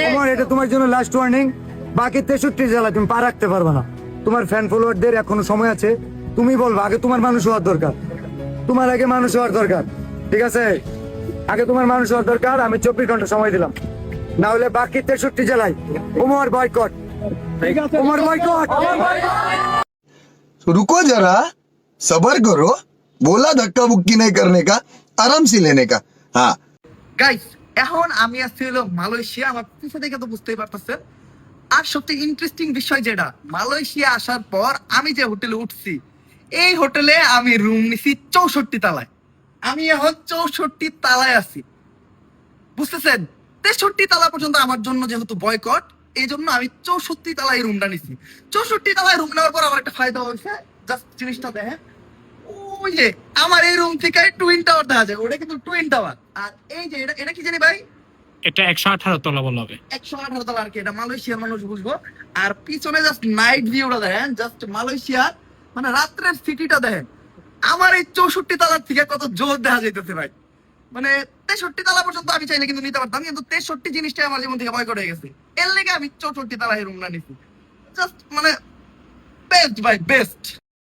ওমর এটা তোমার জন্য লাস্ট ওয়ার্নিং বাকি তেষট্টি জেলা তুমি পা রাখতে পারবে না তোমার ফ্যান ফলোয়ারদের এখনো সময় আছে তুমি বলবো আগে তোমার মানুষ হওয়ার দরকার তোমার আগে মানুষ হওয়ার দরকার ঠিক আছে আগে তোমার মানুষ হওয়ার দরকার আমি চব্বিশ ঘন্টা সময় দিলাম না হলে বাকি তেষট্টি জেলায় ওমর বয়কট ওমর বয়কট तो रुको जरा सबर करो बोला धक्का बुक्की नहीं करने का आराम से लेने का हाँ গাইস এখন আমি আসছি হলো মালয়েশিয়া, আমার পিছনে দেখে তো বুঝতেই পারতেছেন। আর সত্যি ইন্টারেস্টিং বিষয় যেটা, মালয়েশিয়া আসার পর আমি যে হোটেলে উঠছি, এই হোটেলে আমি রুম নিছি চৌষট্টি তালায়। আমি এখন চৌষট্টি তালায় আছি। বুঝতেছেন? তেষট্টি তালা পর্যন্ত আমার জন্য যেহেতু বয়কট এই জন্য আমি চৌষট্টি তালায় রুমটা নিছি। চৌষট্টি তালায় রুম নেওয়ার পর আমার একটা ফায়দা হয়েছে। জাস্ট জিনিসটা দেখেন ওই যে আমার এই রুম থেকে টুইন টাওয়ার দেখা যায় ওটা কিন্তু টুইন টাওয়ার আর এই যে এটা এটা কি জানি ভাই? এটা একশো আঠারো তলা বলা হবে। একশো আঠারো তলা আর কি এটা মালয়েশিয়ার মানুষ বুঝব। আর পিছনে জাস্ট নাইট ভিউটা দেখেন জাস্ট মালয়েশিয়ার মানে রাত্রের সিটিটা দেখেন। আমার এই চৌষট্টি তালার থেকে কত জোর দেখা যাইতেছে ভাই। মানে তেষট্টি তালা পর্যন্ত আমি চাইলে কিন্তু নিতে পারতাম কিন্তু তেষট্টি জিনিসটাই আমার জীবন থেকে ভয় করে গেছে। এর লেগে আমি চৌষট্টি তালায় রুম না নিছি। জাস্ট মানে বেস্ট ভাই বেস্ট